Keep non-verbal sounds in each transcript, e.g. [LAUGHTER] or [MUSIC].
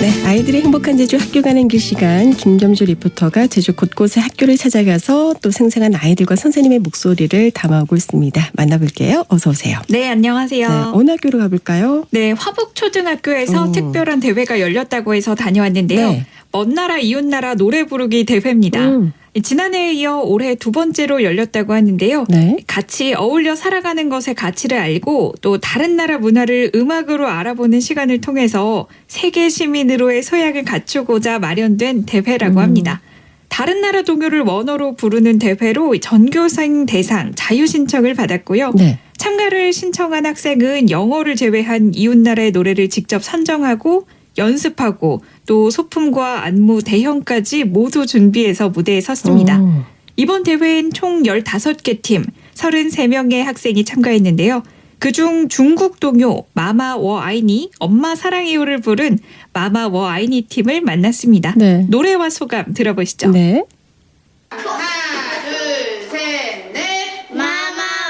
네, 아이들의 행복한 제주 학교 가는 길 시간 김겸주 리포터가 제주 곳곳의 학교를 찾아가서 또 생생한 아이들과 선생님의 목소리를 담아오고 있습니다. 만나볼게요. 어서 오세요. 네, 안녕하세요. 네, 어느 학교로 가볼까요? 네, 화북초등학교에서 어. 특별한 대회가 열렸다고 해서 다녀왔는데요. 네. 먼 나라 이웃 나라 노래 부르기 대회입니다. 음, 지난해에 이어 올해 두 번째로 열렸다고 하는데요. 네. 같이 어울려 살아가는 것의 가치를 알고 또 다른 나라 문화를 음악으로 알아보는 시간을 통해서 세계 시민으로의 소양을 갖추고자 마련된 대회라고 음. 합니다. 다른 나라 동요를 원어로 부르는 대회로 전교생 대상 자유 신청을 받았고요. 네. 참가를 신청한 학생은 영어를 제외한 이웃 나라의 노래를 직접 선정하고 연습하고 또 소품과 안무 대형까지 모두 준비해서 무대에 섰습니다. 오. 이번 대회엔 총 15개 팀, 33명의 학생이 참가했는데요. 그중 중국 동요 마마 워 아이니 엄마 사랑해요를 부른 마마 워 아이니 팀을 만났습니다. 네. 노래와 소감 들어보시죠. 네.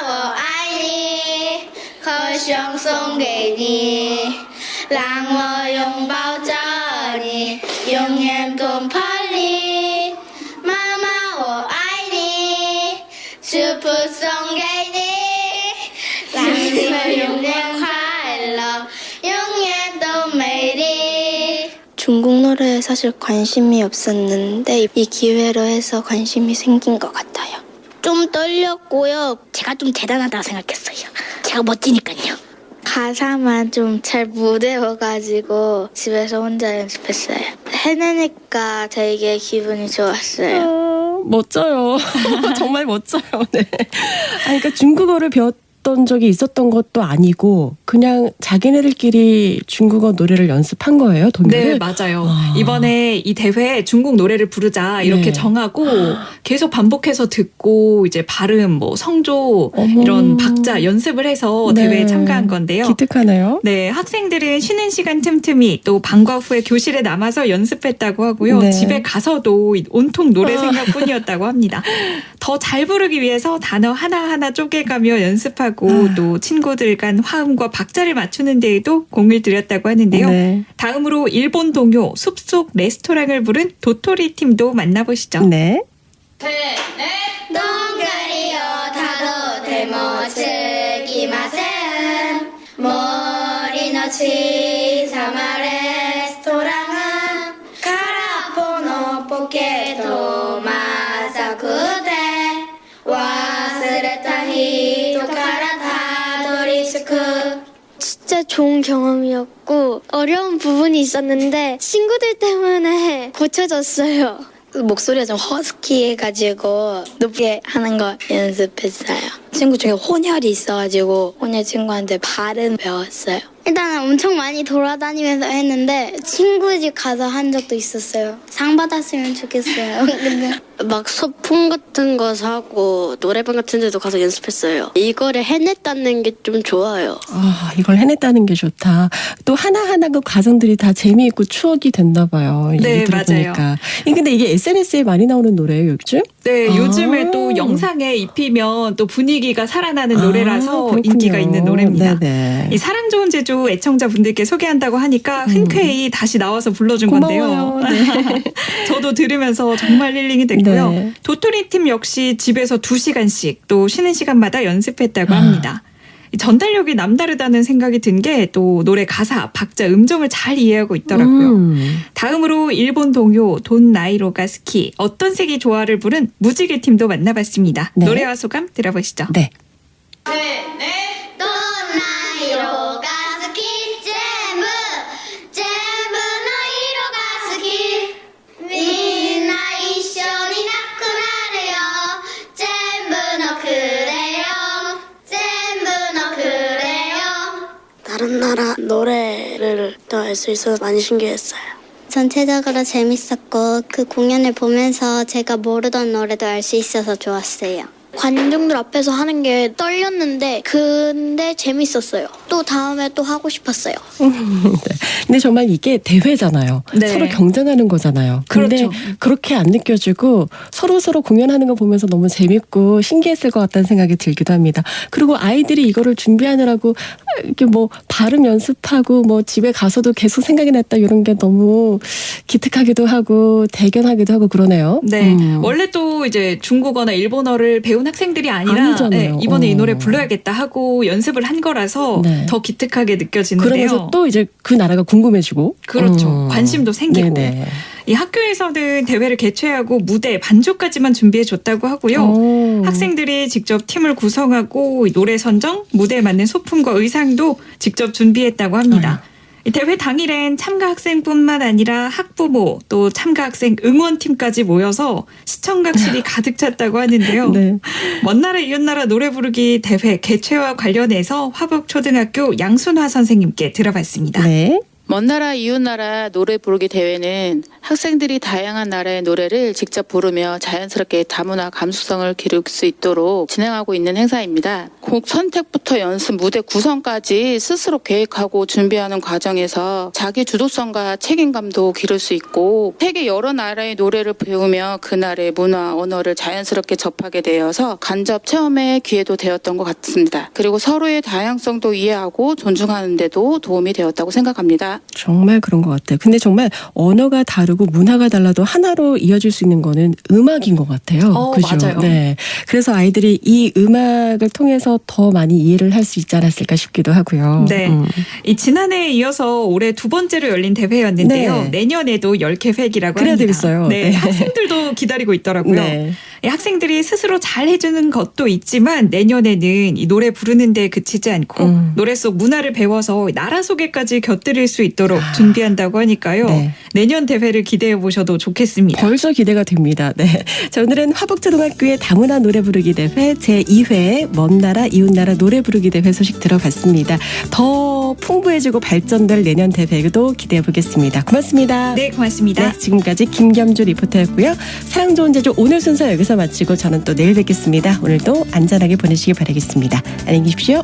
마마워아이니 거시영 송게니 랑워용바오 용양동 폴리 마마오 아이리 슈퍼송 가이리 라디오 용양 콰일러 용양동 중국 노래에 사실 관심이 없었는데 이 기회로 해서 관심이 생긴 것 같아요. 좀 떨렸고요. 제가 좀 대단하다 생각했어요. 제가 멋지니까요. 가사만 좀 잘 못 외워가지고 집에서 혼자 연습했어요. 해내니까 되게 기분이 좋았어요. 어, 멋져요. [LAUGHS] 정말 멋져요. 네. 아, 그러니까 중국어를 배웠 던 적이 있었던 것도 아니고 그냥 자기네들끼리 중국어 노래를 연습한 거예요, 동요를? 네, 맞아요. 아. 이번에 이 대회에 중국 노래를 부르자 이렇게 네. 정하고 계속 반복해서 듣고 이제 발음, 뭐 성조 어머. 이런 박자 연습을 해서 네. 대회에 참가한 건데요. 기특하네요. 네, 학생들은 쉬는 시간 틈틈이 또 방과 후에 교실에 남아서 연습했다고 하고요. 네. 집에 가서도 온통 노래 생각뿐이었다고 합니다. 더 잘 부르기 위해서 단어 하나하나 쪼개가며 연습하고 하고 아. 또 친구들 간 화음과 박자를 맞추는 데에도 공을 들였다고 하는데요. 네. 다음으로 일본 동요 숲속 레스토랑을 부른 도토리 팀도 만나보시죠. 네. 동가리요 다도 대모츠기마센 머리너치 사마레 진짜 좋은 경험이었고 어려운 부분이 있었는데 친구들 때문에 [LAUGHS] 고쳐졌어요. 목소리가 좀 허스키해가지고 높게 하는 거 연습했어요. 친구 중에 혼혈이 있어가지고 혼혈 친구한테 발음 배웠어요. 일단은 엄청 많이 돌아다니면서 했는데 친구 집 가서 한 적도 있었어요. 상 받았으면 좋겠어요. [LAUGHS] 근데 막 소품 같은 거 사고 노래방 같은 데도 가서 연습했어요. 이거를 해냈다는 게 좀 좋아요. 아, 이걸 해냈다는 게 좋다. 또 하나하나 그 과정들이 다 재미있고 추억이 됐나 봐요. 네, 들어보니까. 이 근데 이게 SNS에 많이 나오는 노래예요, 요즘? 네, 아. 요즘에 또 영상에 입히면 또 분위기가 살아나는 노래라서 아. 인기가 있는 노래입니다. 네네. 이 사랑 좋은 제주 애청자분들께 소개한다고 하니까 흔쾌히 다시 나와서 불러준 음. 고마워요. 건데요. [LAUGHS] 저도 들으면서 정말 힐링이 됐고요. 네. 도토리 팀 역시 집에서 2시간씩 또 쉬는 시간마다 연습했다고 아. 합니다. 이 전달력이 남다르다는 생각이 든 게 또 노래 가사, 박자, 음정을 잘 이해하고 있더라고요. 음. 다음으로 일본 동요 돈 나이로가 스키 어떤 색이 좋아를 부른 무지개 팀도 만나봤습니다. 네. 노래와 소감 들어보시죠. 네. 셋, 넷. 알 수 있어서 많이 신기했어요. 전체적으로 재밌었고 그 공연을 보면서 제가 모르던 노래도 알 수 있어서 좋았어요. 관중들 앞에서 하는 게 떨렸는데 근데 재밌었어요. 또 다음에 또 하고 싶었어요. [LAUGHS] 근데 정말 이게 대회잖아요. 네. 서로 경쟁하는 거잖아요. 근데 그렇죠. 그렇게 안 느껴지고 서로 서로 공연하는 거 보면서 너무 재밌고 신기했을 것 같다는 생각이 들기도 합니다. 그리고 아이들이 이거를 준비하느라고 이렇게 뭐 발음 연습하고 뭐 집에 가서도 계속 생각이 났다 이런 게 너무 기특하기도 하고 대견하기도 하고 그러네요. 네. 음. 원래 또 이제 중국어나 일본어를 배운 학생들이 아니라. 네, 이번에 이 어. 노래 불러야겠다 하고 연습을 한 거라서 네. 더 기특하게 느껴지는데요. 그러면서 또 이제 그 나라가 궁금해지고 그렇죠. 음. 관심도 생기고. 네네. 이 학교에서는 대회를 개최하고 무대 반주까지만 준비해 줬다고 하고요. 오. 학생들이 직접 팀을 구성하고 노래 선정, 무대에 맞는 소품과 의상도 직접 준비했다고 합니다. 이 대회 당일엔 참가 학생뿐만 아니라 학부모 또 참가 학생 응원팀까지 모여서 시청각실이 [LAUGHS] 가득 찼다고 하는데요. 네. 먼 나라 이웃 나라 노래 부르기 대회 개최와 관련해서 화북초등학교 양순화 선생님께 들어봤습니다. 네. 먼 나라 이웃 나라 노래 부르기 대회는 학생들이 다양한 나라의 노래를 직접 부르며 자연스럽게 다문화 감수성을 기를 수 있도록 진행하고 있는 행사입니다. 곡 선택부터 연습, 무대 구성까지 스스로 계획하고 준비하는 과정에서 자기 주도성과 책임감도 기를 수 있고 세계 여러 나라의 노래를 배우며 그 나라의 문화, 언어를 자연스럽게 접하게 되어서 간접 체험의 기회도 되었던 것 같습니다. 그리고 서로의 다양성도 이해하고 존중하는 데도 도움이 되었다고 생각합니다. 정말 그런 것 같아요. 근데 정말 언어가 다르고 문화가 달라도 하나로 이어질 수 있는 거는 음악인 것 같아요. 어, 그죠? 맞아요. 네. 그래서 아이들이 이 음악을 통해서 더 많이 이해를 할 수 있지 않았을까 싶기도 하고요. 네. 음. 이 지난해에 이어서 올해 두 번째로 열린 대회였는데요. 네. 내년에도 10개 획이라고 그래야 합니다. 되겠어요. 네, 네. 학생들도 기다리고 있더라고요. 네. 이 학생들이 스스로 잘 해주는 것도 있지만 내년에는 이 노래 부르는 데 그치지 않고 음. 노래 속 문화를 배워서 나라 소개까지 곁들일 수 있도록 준비한다고 하니까요. 네. 내년 대회를 기대해 보셔도 좋겠습니다. 벌써 기대가 됩니다. 네. [LAUGHS] 자, 오늘은 화북초등학교의 다문화 노래 부르기 대회 제2회 먼 나라 이웃 나라 노래 부르기 대회 소식 들어봤습니다. 더 풍부해지고 발전될 내년 대회도 기대해 보겠습니다. 고맙습니다. 네, 고맙습니다. 네, 지금까지 김겸주 리포터였고요. 사랑 좋은 제주 오늘 순서 여기서 마치고 저는 또 내일 뵙겠습니다. 오늘도 안전하게 보내시기 바라겠습니다. 안녕히 계십시오.